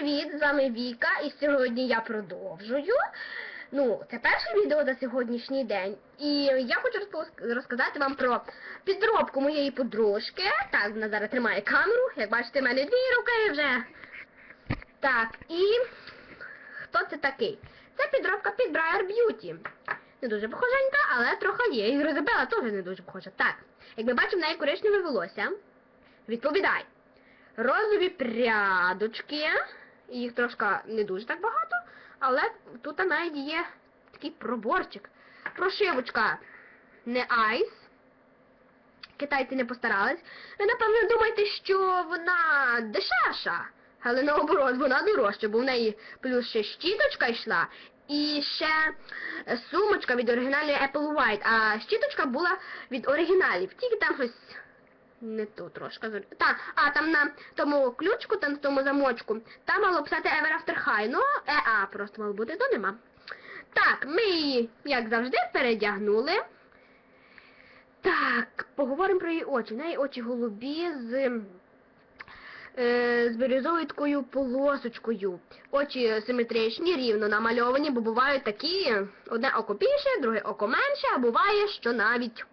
привіт! З вами Віка, і сьогодні я продовжую. Ну, це перше відео за сьогоднішній день. І я хочу розказати вам про підробку моєї подружки. Так, вона зараз тримає камеру. Як бачите, в мене дві руки вже. Так, і хто це такий? Це підробка під Briar Beauty. Не дуже похоженька, але трохи є. І Розабела теж не дуже похожа. Так, як ми бачимо, в неї коричневе волосся. Відповідай. Розові прядочки. Їх трошки не дуже так багато, але тут навіть є такий проборчик. Прошивочка не айс. Китайці не постарались. Ви, напевно, думаєте, що вона дешевша. Але наоборот, вона дорожча, бо в неї плюс ще щіточка йшла. І ще е, сумочка від оригінальної Apple White, а щіточка була від оригіналів. Тільки там щось не то трошки. Так, а там на тому ключку, там в тому замочку, там мало писати Ever After High, ну, ЕА просто мало бути, то нема. Так, ми її, як завжди, передягнули. Так, поговоримо про її очі. В неї очі голубі з, е, з бірюзовою такою полосочкою. Очі симетричні, рівно намальовані, бо бувають такі, одне око більше, друге око менше, а буває, що навіть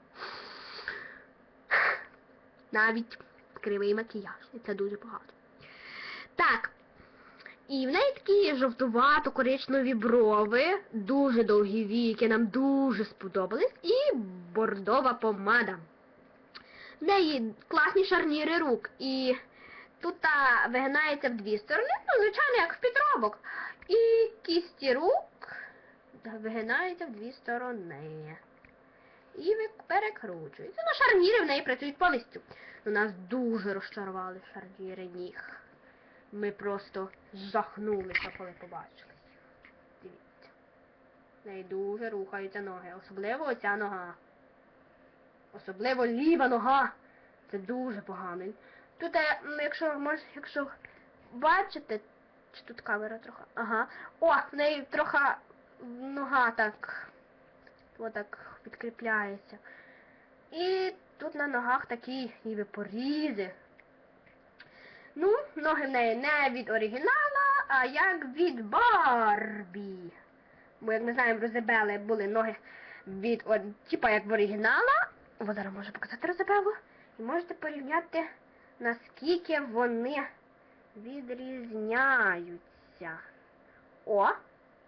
навіть кривий макіяж. І це дуже багато. Так. І в неї такі жовтувато-коричневі брови, дуже довгі віки, нам дуже сподобались, і бордова помада. В неї класні шарніри рук, і тут та вигинається в дві сторони, ну, звичайно, як в підробок. І кісті рук вигинаються в дві сторони. І перекручується. Ну, шарніри в неї працюють повністю. Ну, нас дуже розчарували шарніри ніг. Ми просто жахнулися, коли побачили. Дивіться. В неї дуже рухаються ноги. Особливо оця нога. Особливо ліва нога. Це дуже погано. Тут, е, якщо може, якщо бачите, чи тут камера трохи. Ага. О, в неї трохи нога так. Отак підкріпляється. І тут на ногах такі ніби порізи. Ну, ноги в неї не від оригінала, а як від Барбі. Бо, як ми знаємо, в Розабели були ноги від, о, типа як в оригінала. О, зараз можу показати Розабелу. І можете порівняти, наскільки вони відрізняються. О,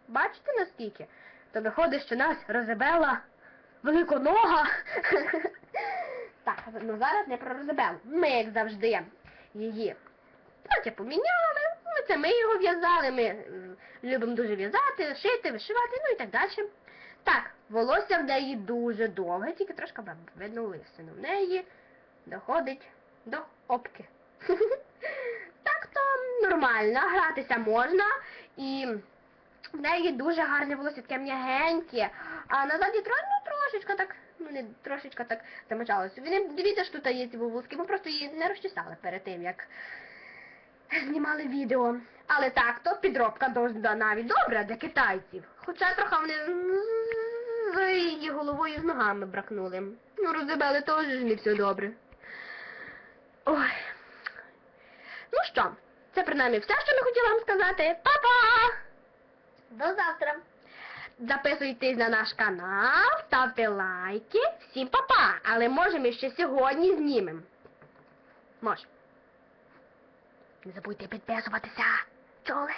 бачите наскільки? То виходить, що нас Розабела великонога. так, ну зараз не про Розабелу. Ми, як завжди, її плаття поміняли. Ну, це ми його в'язали. Ми любимо дуже в'язати, шити, вишивати, ну і так далі. Так, волосся в неї дуже довге, тільки трошки видно лисину. В неї доходить до опки. так то нормально, гратися можна і в неї дуже гарне волосся, таке м'ягеньке, а назаді ну, трошечка так, ну не трошечка так замочалося. Ви не дивіться, що тут є ці волоски, ми просто її не розчесали перед тим, як знімали відео. Але так, то підробка досить навіть добра для китайців. Хоча трохи вони з її головою з ногами бракнули. Ну, розібали теж не все добре. Ой. Ну що, це принаймні все, що ми хотіла вам сказати. Па-па! До завтра. Записуйтесь на наш канал, ставте лайки. Всім па-па! Але може ми ще сьогодні знімемо. Може. Не забудьте підписуватися. Чули?